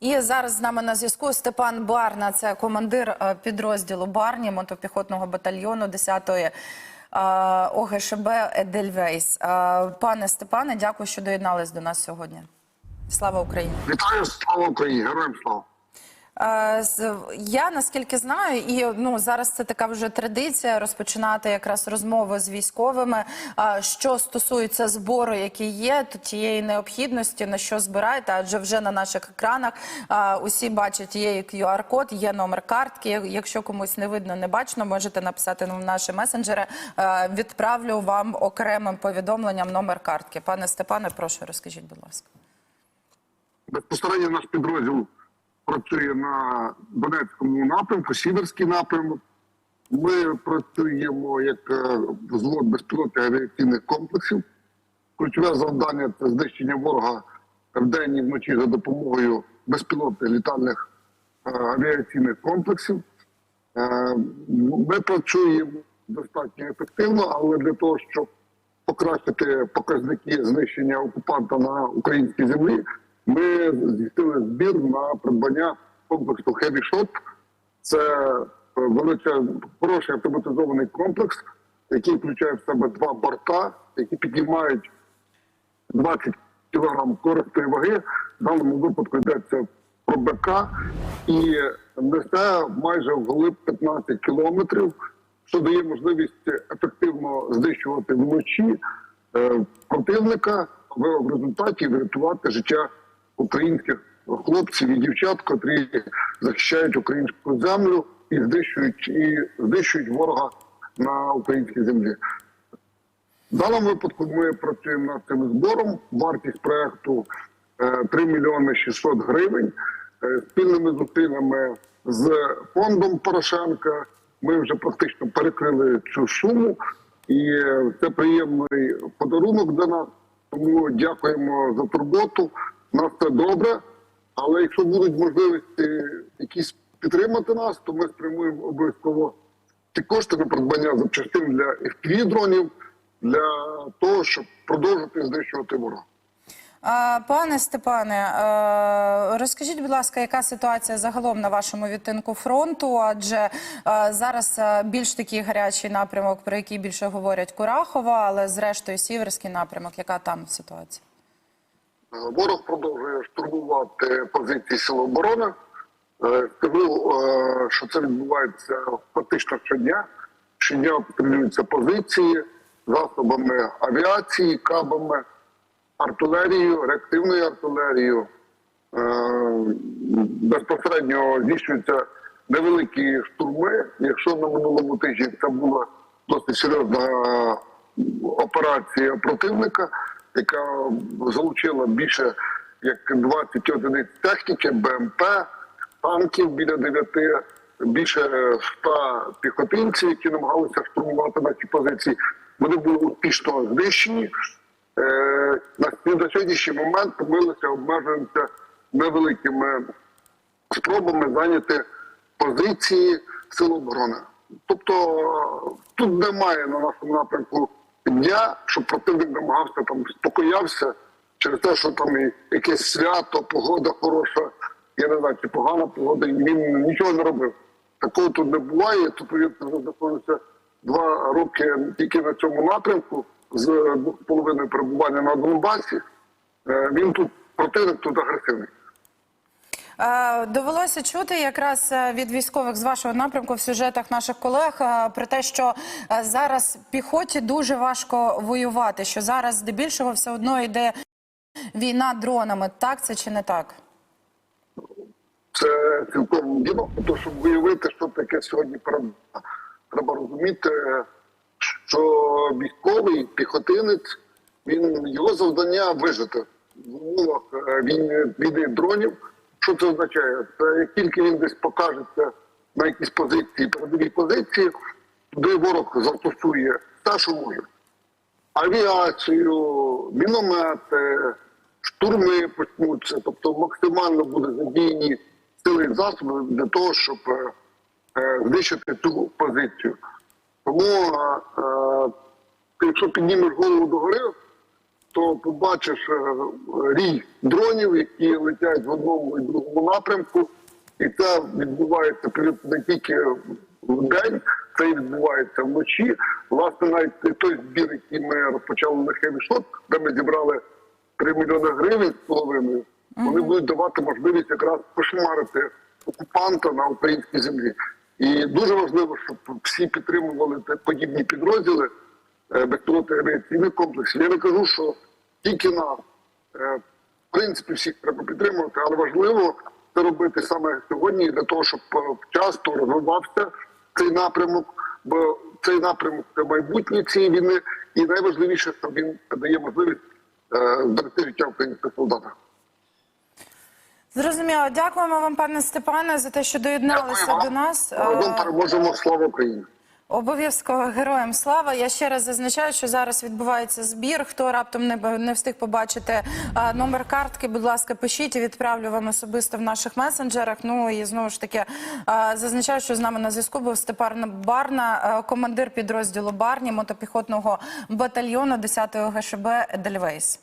І зараз з нами на зв'язку Степан Барна, це командир е, підрозділу Барні мотопіхотного батальйону 10-ї е, ОГШБ Едельвейс. Е, Пане Степане, дякую, що доєднались до нас сьогодні. Слава Україні! Вітаю, слава Україні, героям слава. Я наскільки знаю, і ну зараз це така вже традиція розпочинати якраз розмови з військовими. Що стосується збору, який є, то тієї необхідності на що збираєте, адже вже на наших екранах усі бачать є QR-код, є номер картки. Якщо комусь не видно, не бачно, можете написати в наші месенджери. Відправлю вам окремим повідомленням номер картки. Пане Степане, прошу розкажіть, будь ласка. Безпосередньо наш підрозділ працює на Донецькому напрямку, Сіверський напрямок. Ми працюємо як е, взвод безпілотних авіаційних комплексів. Ключове завдання це знищення ворога вдень і вночі за допомогою безпілотних літальних е, авіаційних комплексів. Е, Ми працюємо достатньо ефективно, але для того, щоб покращити показники знищення окупанта на українській землі, ми здійснили збір на придбання комплексу Heavy Shot. Це е, величезний, хороший автоматизований комплекс, який включає в себе два борта, які піднімають 20 кг корисної ваги. В даному випадку йдеться про БК і несе майже вглиб 15 кілометрів, що дає можливість ефективно знищувати вночі е, противника, в результаті врятувати життя українських хлопців і дівчат, котрі захищають українську землю і знищують і знищують ворога на українській землі. В даному випадку ми працюємо над цим збором. Вартість проекту е, 3 мільйони 600 гривень. Е, Спільними зусиллями з фондом Порошенка ми вже практично перекрили цю суму, і е, це приємний подарунок для нас. Тому дякуємо за турботу. Нас все добре. Але якщо будуть можливості якісь підтримати нас, то ми спрямуємо обов'язково ці кошти на придбання запчастин для fpv дронів для того, щоб продовжити знищувати ворога. Пане Степане, е, розкажіть, будь ласка, яка ситуація загалом на вашому відтинку фронту? Адже е, зараз е, більш такий гарячий напрямок, про який більше говорять Курахова, але зрештою сіверський напрямок. Яка там ситуація? Е, Ворог продовжує штурмувати позиції Сил оборони. Е, Скажу, е, що це відбувається фактично щодня. Щодня обстрілюються позиції засобами авіації, кабами, артилерією, реактивною артилерією. Е, Безпосередньо здійснюються невеликі штурми. Якщо на минулому тижні це була досить серйозна операція противника, яка залучила більше як 20 одиниць техніки, БМП, танків біля 9, більше 100 піхотинців, які намагалися штурмувати наші позиції. Вони були успішно знищені. Е, на, на сьогоднішній момент ми лише обмежуємося невеликими спробами зайняти позиції сил оборони. Тобто тут немає на нашому напрямку дня, щоб противник намагався там спокоявся через те, що там якесь свято, погода хороша, я не знаю, чи погана погода, і він нічого не робив. Такого тут не буває. Тут вже знаходиться два роки тільки на цьому напрямку з двох половиною перебування на Донбасі. Е, Він тут противник тут агресивний. Е, Довелося чути якраз е, від військових з вашого напрямку в сюжетах наших колег е, про те, що зараз піхоті дуже важко воювати. Що зараз здебільшого все одно йде війна дронами. Так це чи не так? Це цілком діло. Тому щоб виявити, що таке сьогодні перемога, треба розуміти, що військовий піхотинець, він його завдання вижити в умовах війни дронів. Що це означає? Це як тільки він десь покажеться на якісь позиції, передові позиції, туди ворог застосує все, що може. Авіацію, міномети, штурми почнуться, тобто максимально буде задіяні сили засоби для того, щоб е, е, знищити цю позицію. Тому, е, якщо піднімеш голову догори, то побачиш е, рій дронів, які летять в одному і другому напрямку, і це відбувається перед- не тільки в день, це і відбувається вночі. Власне, навіть той збір, який ми розпочали на Хевішот, де ми зібрали 3 мільйони гривень з половиною, вони будуть давати можливість якраз кошмарити окупанта на українській землі. І дуже важливо, щоб всі підтримували подібні підрозділи е, безпілотних авіаційних комплексів. Я не кажу, що тільки нам. Е, В принципі, всіх треба підтримувати, але важливо це робити саме сьогодні для того, щоб е, вчасно розвивався цей напрямок, бо цей напрямок це майбутнє цієї війни, і найважливіше, що він дає можливість е, зберегти життя українських солдатів. Зрозуміло. Дякуємо вам, пане Степане, за те, що доєдналися Дякую до нас. Разом переможемо. Слава Україні! Обов'язково героям слава. Я ще раз зазначаю, що зараз відбувається збір. Хто раптом не, не встиг побачити а, номер картки, будь ласка, пишіть і відправлю вам особисто в наших месенджерах. Ну і знову ж таки а, зазначаю, що з нами на зв'язку був Степан Барна, а, командир підрозділу Барні мотопіхотного батальйону 10-го ГШБ Едельвейс.